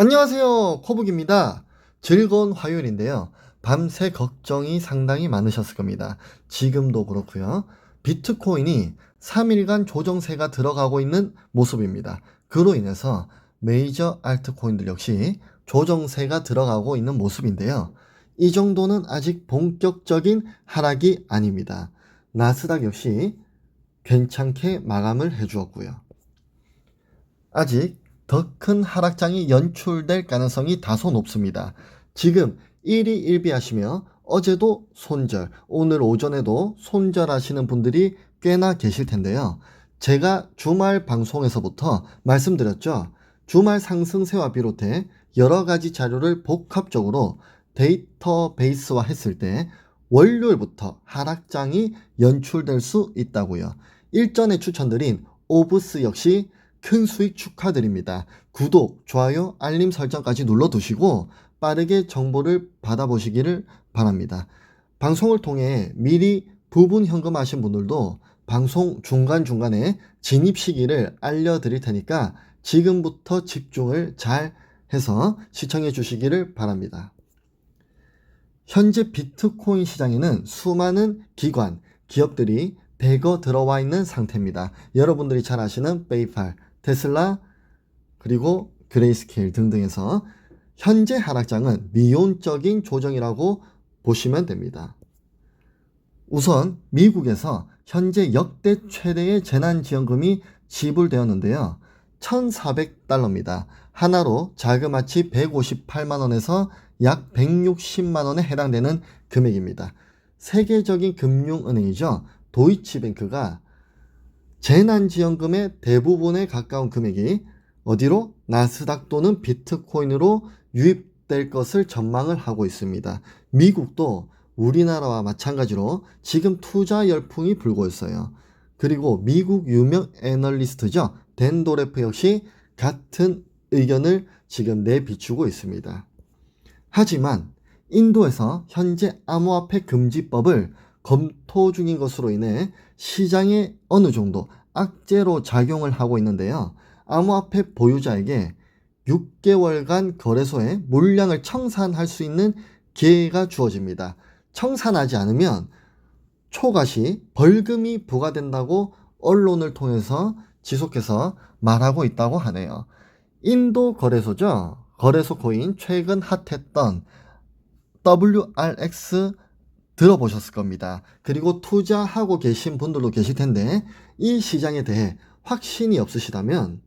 안녕하세요. 코북입니다. 즐거운 화요일인데요. 밤새 걱정이 상당히 많으셨을 겁니다. 지금도 그렇고요. 비트코인이 3일간 조정세가 들어가고 있는 모습입니다. 그로 인해서 메이저 알트코인들 역시 조정세가 들어가고 있는 모습인데요. 이 정도는 아직 본격적인 하락이 아닙니다. 나스닥 역시 괜찮게 마감을 해주었고요. 아직 더 큰 하락장이 연출될 가능성이 다소 높습니다. 지금 1위 1비하시며 어제도 손절, 오늘 오전에도 손절하시는 분들이 꽤나 계실 텐데요. 제가 주말 방송에서부터 말씀드렸죠. 주말 상승세와 비롯해 여러 가지 자료를 복합적으로 데이터베이스화 했을 때 월요일부터 하락장이 연출될 수 있다고요. 일전에 추천드린 오브스 역시 큰 수익 축하드립니다. 구독, 좋아요, 알림 설정까지 눌러두시고 빠르게 정보를 받아보시기를 바랍니다. 방송을 통해 미리 부분 현금하신 분들도 방송 중간중간에 진입 시기를 알려드릴 테니까 지금부터 집중을 잘 해서 시청해 주시기를 바랍니다. 현재 비트코인 시장에는 수많은 기관, 기업들이 대거 들어와 있는 상태입니다. 여러분들이 잘 아시는 페이팔, 테슬라, 그리고 그레이스케일 등등에서 현재 하락장은 미온적인 조정이라고 보시면 됩니다. 우선 미국에서 현재 역대 최대의 재난지원금이 지불되었는데요. 1,400달러입니다. 하나로 자그마치 158만원에서 약 160만원에 해당되는 금액입니다. 세계적인 금융은행이죠. 도이치뱅크가 재난지원금의 대부분에 가까운 금액이 어디로? 나스닥 또는 비트코인으로 유입될 것을 전망을 하고 있습니다. 미국도 우리나라와 마찬가지로 지금 투자 열풍이 불고 있어요. 그리고 미국 유명 애널리스트죠. 덴도레프 역시 같은 의견을 지금 내비추고 있습니다. 하지만 인도에서 현재 암호화폐 금지법을 검 토 중인 것으로 인해 시장에 어느 정도 악재로 작용을 하고 있는데요. 암호화폐 보유자에게 6개월간 거래소에 물량을 청산할 수 있는 기회가 주어집니다. 청산하지 않으면 초과시 벌금이 부과된다고 언론을 통해서 지속해서 말하고 있다고 하네요. 인도 거래소죠. 거래소 코인 최근 핫했던 WRX 들어보셨을 겁니다. 그리고 투자하고 계신 분들도 계실 텐데 이 시장에 대해 확신이 없으시다면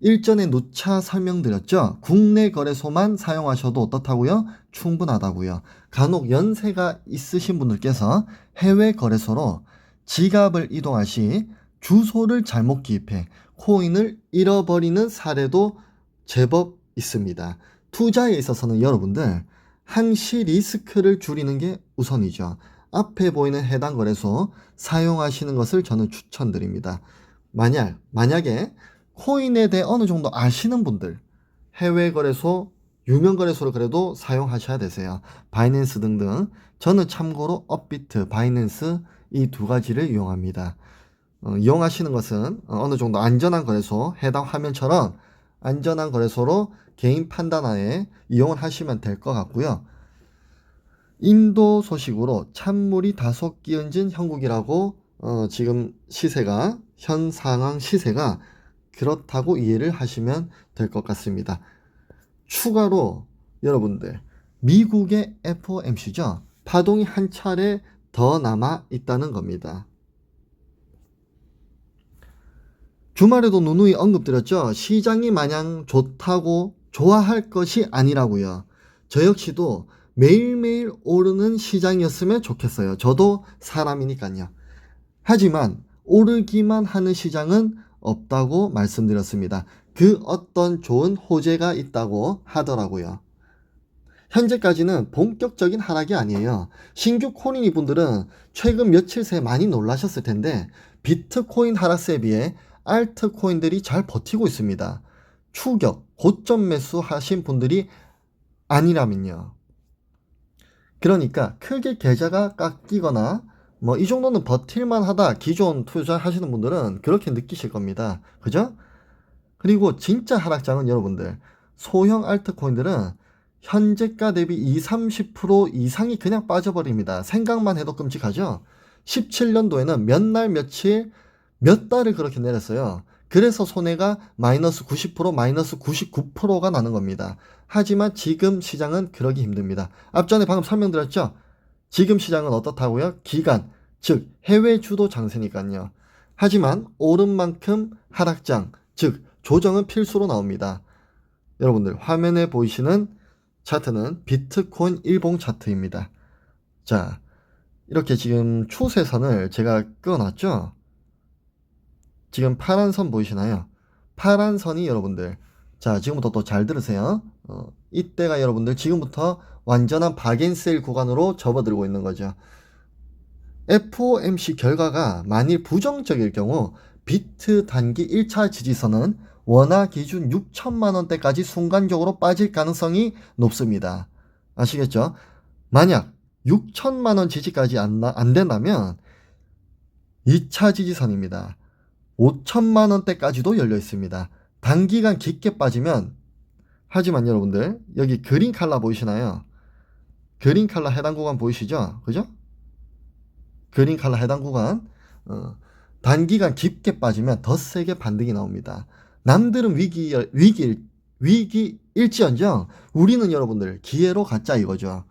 일전에 누차 설명드렸죠. 국내 거래소만 사용하셔도 어떻다고요? 충분하다고요. 간혹 연세가 있으신 분들께서 해외 거래소로 지갑을 이동할 시 주소를 잘못 기입해 코인을 잃어버리는 사례도 제법 있습니다. 투자에 있어서는 여러분들 항시 리스크를 줄이는 게 우선이죠. 앞에 보이는 해당 거래소 사용하시는 것을 저는 추천드립니다. 만약, 만약에 코인에 대해 어느 정도 아시는 분들, 해외 거래소, 유명 거래소를 그래도 사용하셔야 되세요. 바이낸스 등등. 저는 참고로 업비트, 바이낸스 이 두 가지를 이용합니다. 어, 이용하시는 것은 어느 정도 안전한 거래소, 해당 화면처럼 안전한 거래소로 개인 판단하에 이용을 하시면 될 것 같고요. 인도 소식으로 찬물이 다소 끼얹은 형국이라고 어, 지금 시세가 현 상황 시세가 그렇다고 이해를 하시면 될 것 같습니다. 추가로 여러분들 미국의 FOMC죠. 파동이 한 차례 더 남아 있다는 겁니다. 주말에도 누누이 언급드렸죠. 시장이 마냥 좋다고 좋아할 것이 아니라고요. 저 역시도 매일매일 오르는 시장이었으면 좋겠어요. 저도 사람이니까요. 하지만 오르기만 하는 시장은 없다고 말씀드렸습니다. 그 어떤 좋은 호재가 있다고 하더라고요. 현재까지는 본격적인 하락이 아니에요. 신규 코인이 분들은 최근 며칠 새 많이 놀라셨을 텐데 비트코인 하락세에 비해 알트코인들이 잘 버티고 있습니다. 추격, 고점 매수 하신 분들이 아니라면요. 그러니까 크게 계좌가 깎이거나 뭐 이 정도는 버틸만 하다 기존 투자하시는 분들은 그렇게 느끼실 겁니다. 그죠? 그리고 진짜 하락장은 여러분들 소형 알트코인들은 현재가 대비 20, 30% 이상이 그냥 빠져버립니다. 생각만 해도 끔찍하죠? 17년도에는 몇 날 며칠 몇 달을 그렇게 내렸어요. 그래서 손해가 마이너스 90% 마이너스 99%가 나는 겁니다. 하지만 지금 시장은 그러기 힘듭니다. 앞전에 방금 설명드렸죠? 지금 시장은 어떻다고요? 기간, 즉 해외 주도 장세니까요. 하지만 오른 만큼 하락장, 즉 조정은 필수로 나옵니다. 여러분들 화면에 보이시는 차트는 비트코인 일봉 차트입니다. 자, 이렇게 지금 추세선을 제가 끊어놨죠? 지금 파란 선 보이시나요? 파란 선이 여러분들 자 지금부터 또 잘 들으세요. 어, 이때가 여러분들 지금부터 완전한 바겐세일 구간으로 접어들고 있는 거죠. FOMC 결과가 만일 부정적일 경우 비트 단기 1차 지지선은 원화 기준 6천만 원대까지 순간적으로 빠질 가능성이 높습니다. 아시겠죠? 만약 6천만 원 지지까지 안, 나, 안 된다면 2차 지지선입니다. 5천만 원대까지도 열려 있습니다. 단기간 깊게 빠지면 하지만 여러분들 여기 그린 칼라 보이시나요? 그린 칼라 해당 구간 보이시죠? 그죠? 그린 칼라 해당 구간 어, 단기간 깊게 빠지면 더 세게 반등이 나옵니다. 남들은 위기 위기 위기 일지언정 우리는 여러분들 기회로 갖자 이거죠.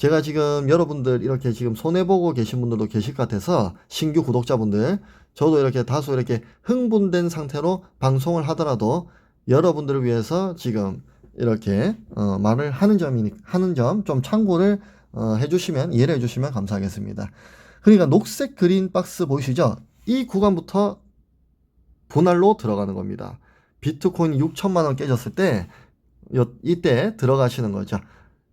제가 지금 여러분들 이렇게 지금 손해 보고 계신 분들도 계실 것 같아서 신규 구독자분들 저도 이렇게 다소 이렇게 흥분된 상태로 방송을 하더라도 여러분들을 위해서 지금 이렇게 어, 말을 하는 점이 하는 점 좀 참고를 어, 해주시면 이해를 해주시면 감사하겠습니다. 그러니까 녹색 그린 박스 보이시죠? 이 구간부터 분할로 들어가는 겁니다. 비트코인이 6천만 원 깨졌을 때 요, 이때 들어가시는 거죠.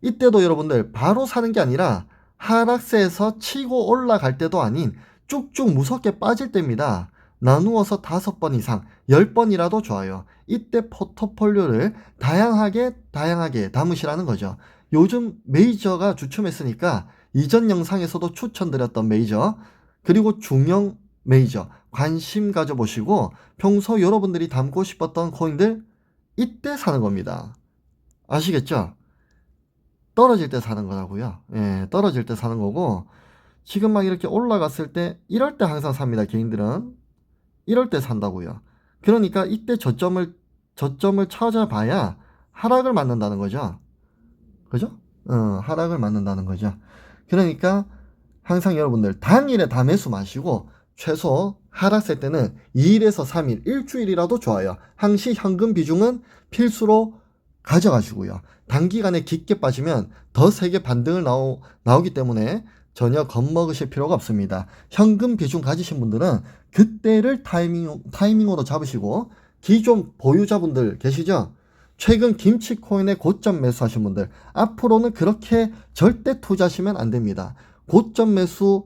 이때도 여러분들 바로 사는 게 아니라 하락세에서 치고 올라갈 때도 아닌 쭉쭉 무섭게 빠질 때입니다. 나누어서 다섯 번 이상, 열 번이라도 좋아요. 이때 포트폴리오를 다양하게 다양하게 담으시라는 거죠. 요즘 메이저가 주춤했으니까 이전 영상에서도 추천드렸던 메이저 그리고 중형 메이저 관심 가져보시고 평소 여러분들이 담고 싶었던 코인들 이때 사는 겁니다. 아시겠죠? 떨어질 때 사는 거라고요. 예, 떨어질 때 사는 거고 지금 막 이렇게 올라갔을 때 이럴 때 항상 삽니다. 개인들은 이럴 때 산다고요. 그러니까 이때 저점을 저점을 찾아봐야 하락을 맞는다는 거죠. 그죠? 어, 하락을 맞는다는 거죠. 그러니까 항상 여러분들 당일에 다 매수 마시고 최소 하락세 때는 2일에서 3일, 일주일이라도 좋아요. 항시 현금 비중은 필수로 가져가시고요. 단기간에 깊게 빠지면 더 세게 반등을 나오, 나오기 때문에 전혀 겁먹으실 필요가 없습니다. 현금 비중 가지신 분들은 그때를 타이밍, 타이밍으로 잡으시고 기존 보유자분들 계시죠? 최근 김치코인에 고점 매수하신 분들 앞으로는 그렇게 절대 투자하시면 안 됩니다. 고점 매수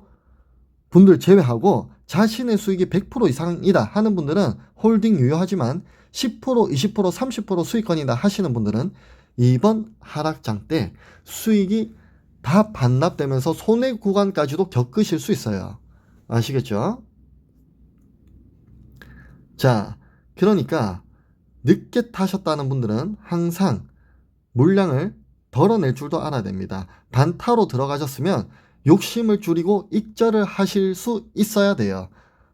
분들 제외하고 자신의 수익이 100% 이상이다 하는 분들은 홀딩 유효하지만 10%, 20%, 30% 수익권이다 하시는 분들은 이번 하락장 때 수익이 다 반납되면서 손해 구간까지도 겪으실 수 있어요. 아시겠죠? 자, 그러니까 늦게 타셨다는 분들은 항상 물량을 덜어낼 줄도 알아야 됩니다. 단타로 들어가셨으면 욕심을 줄이고 익절을 하실 수 있어야 돼요.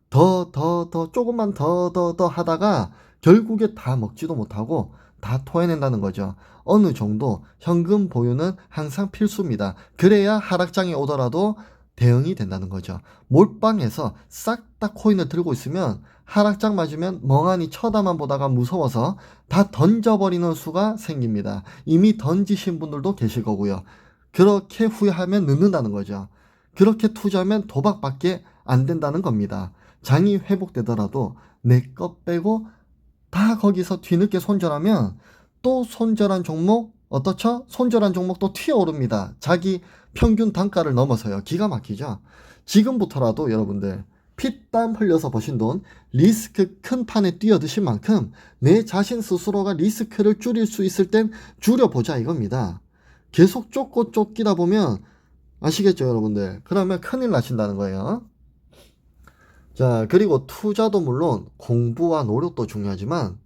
더, 더, 더, 조금만 더, 더, 더 하다가 결국에 다 먹지도 못하고 다 토해낸다는 거죠. 어느 정도 현금 보유는 항상 필수입니다. 그래야 하락장이 오더라도 대응이 된다는 거죠. 몰빵해서 싹 다 코인을 들고 있으면 하락장 맞으면 멍하니 쳐다만 보다가 무서워서 다 던져버리는 수가 생깁니다. 이미 던지신 분들도 계실 거고요. 그렇게 후회하면 늦는다는 거죠. 그렇게 투자하면 도박밖에 안 된다는 겁니다. 장이 회복되더라도 내 것 빼고 다 거기서 뒤늦게 손절하면 또 손절한 종목 어떻죠? 손절한 종목 또 튀어오릅니다. 자기 평균 단가를 넘어서요. 기가 막히죠? 지금부터라도 여러분들 피땀 흘려서 버신 돈 리스크 큰 판에 뛰어드신 만큼 내 자신 스스로가 리스크를 줄일 수 있을 땐 줄여보자 이겁니다. 계속 쫓고 쫓기다 보면 아시겠죠 여러분들? 그러면 큰일 나신다는 거예요. 자 그리고 투자도 물론 공부와 노력도 중요하지만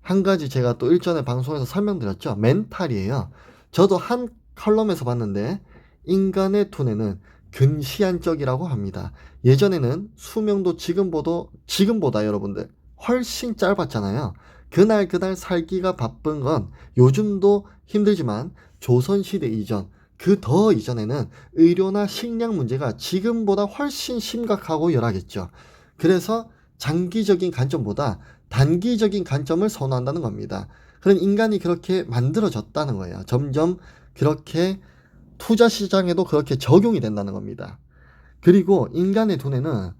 한 가지 제가 또 일전에 방송에서 설명드렸죠. 멘탈이에요. 저도 한 컬럼에서 봤는데 인간의 두뇌는 근시안적이라고 합니다. 예전에는 수명도 지금보다 지금보다 여러분들 훨씬 짧았잖아요. 그날 그날 살기가 바쁜 건 요즘도 힘들지만 조선 시대 이전 그 더 이전에는 의료나 식량 문제가 지금보다 훨씬 심각하고 열하겠죠. 그래서 장기적인 관점보다 단기적인 관점을 선호한다는 겁니다. 그런 인간이 그렇게 만들어졌다는 거예요. 점점 그렇게 투자 시장에도 그렇게 적용이 된다는 겁니다. 그리고 인간의 두뇌는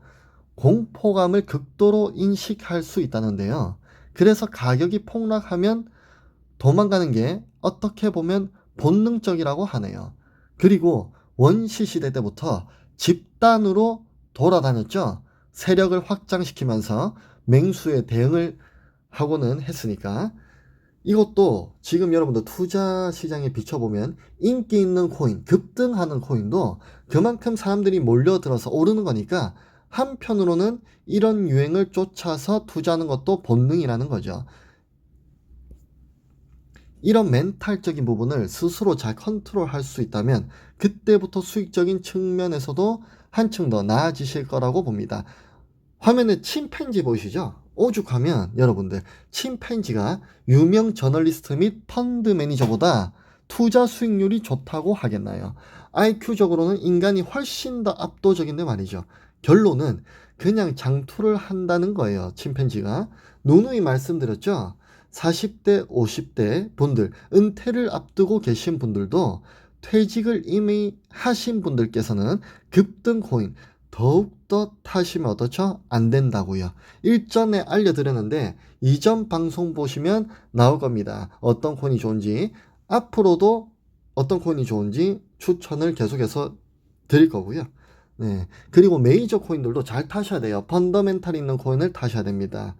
공포감을 극도로 인식할 수 있다는데요. 그래서 가격이 폭락하면 도망가는 게 어떻게 보면 본능적이라고 하네요. 그리고 원시 시대 때부터 집단으로 돌아다녔죠. 세력을 확장시키면서 맹수에 대응을 하고는 했으니까 이것도 지금 여러분들 투자 시장에 비춰보면 인기 있는 코인, 급등하는 코인도 그만큼 사람들이 몰려들어서 오르는 거니까 한편으로는 이런 유행을 쫓아서 투자하는 것도 본능이라는 거죠. 이런 멘탈적인 부분을 스스로 잘 컨트롤할 수 있다면 그때부터 수익적인 측면에서도 한층 더 나아지실 거라고 봅니다. 화면에 침팬지 보이시죠? 오죽하면 여러분들 침팬지가 유명 저널리스트 및 펀드 매니저보다 투자 수익률이 좋다고 하겠나요? IQ적으로는 인간이 훨씬 더 압도적인데 말이죠. 결론은 그냥 장투를 한다는 거예요. 침팬지가. 누누이 말씀드렸죠? 40대, 50대 분들, 은퇴를 앞두고 계신 분들도 퇴직을 이미 하신 분들께서는 급등 코인 더욱더 타시면 어떻죠? 안 된다고요. 일전에 알려드렸는데 이전 방송 보시면 나올 겁니다. 어떤 코인이 좋은지 앞으로도 어떤 코인이 좋은지 추천을 계속해서 드릴 거고요. 네. 그리고 메이저 코인들도 잘 타셔야 돼요. 펀더멘탈 있는 코인을 타셔야 됩니다.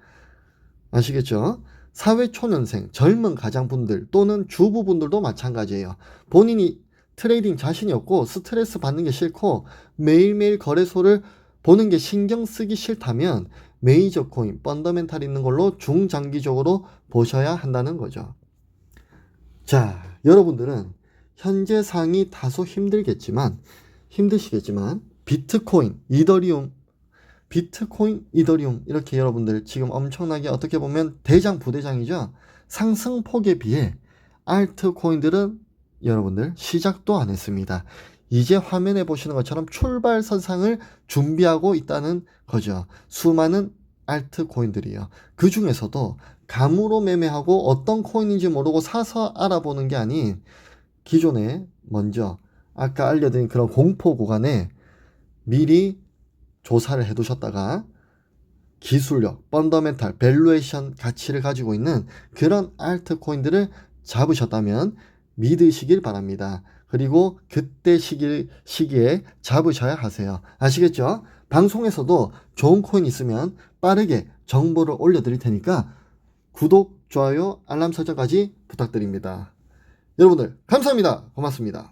아시겠죠? 사회 초년생, 젊은 가장분들 또는 주부분들도 마찬가지예요. 본인이 트레이딩 자신이 없고 스트레스 받는 게 싫고 매일매일 거래소를 보는 게 신경 쓰기 싫다면 메이저 코인, 펀더멘탈 있는 걸로 중장기적으로 보셔야 한다는 거죠. 자, 여러분들은 현재 상이 다소 힘들겠지만 힘드시겠지만 비트코인, 이더리움 비트코인, 이더리움 이렇게 여러분들 지금 엄청나게 어떻게 보면 대장 부대장이죠. 상승폭에 비해 알트코인들은 여러분들 시작도 안 했습니다. 이제 화면에 보시는 것처럼 출발 선상을 준비하고 있다는 거죠. 수많은 알트코인들이요. 그 중에서도 감으로 매매하고 어떤 코인인지 모르고 사서 알아보는 게 아닌 기존에 먼저 아까 알려드린 그런 공포 구간에 미리 조사를 해 두셨다가 기술력, 펀더멘탈, 밸류에이션 가치를 가지고 있는 그런 알트코인들을 잡으셨다면 믿으시길 바랍니다. 그리고 그때 시기, 시기에 잡으셔야 하세요. 아시겠죠? 방송에서도 좋은 코인 있으면 빠르게 정보를 올려드릴 테니까 구독, 좋아요, 알람 설정까지 부탁드립니다. 여러분들, 감사합니다. 고맙습니다.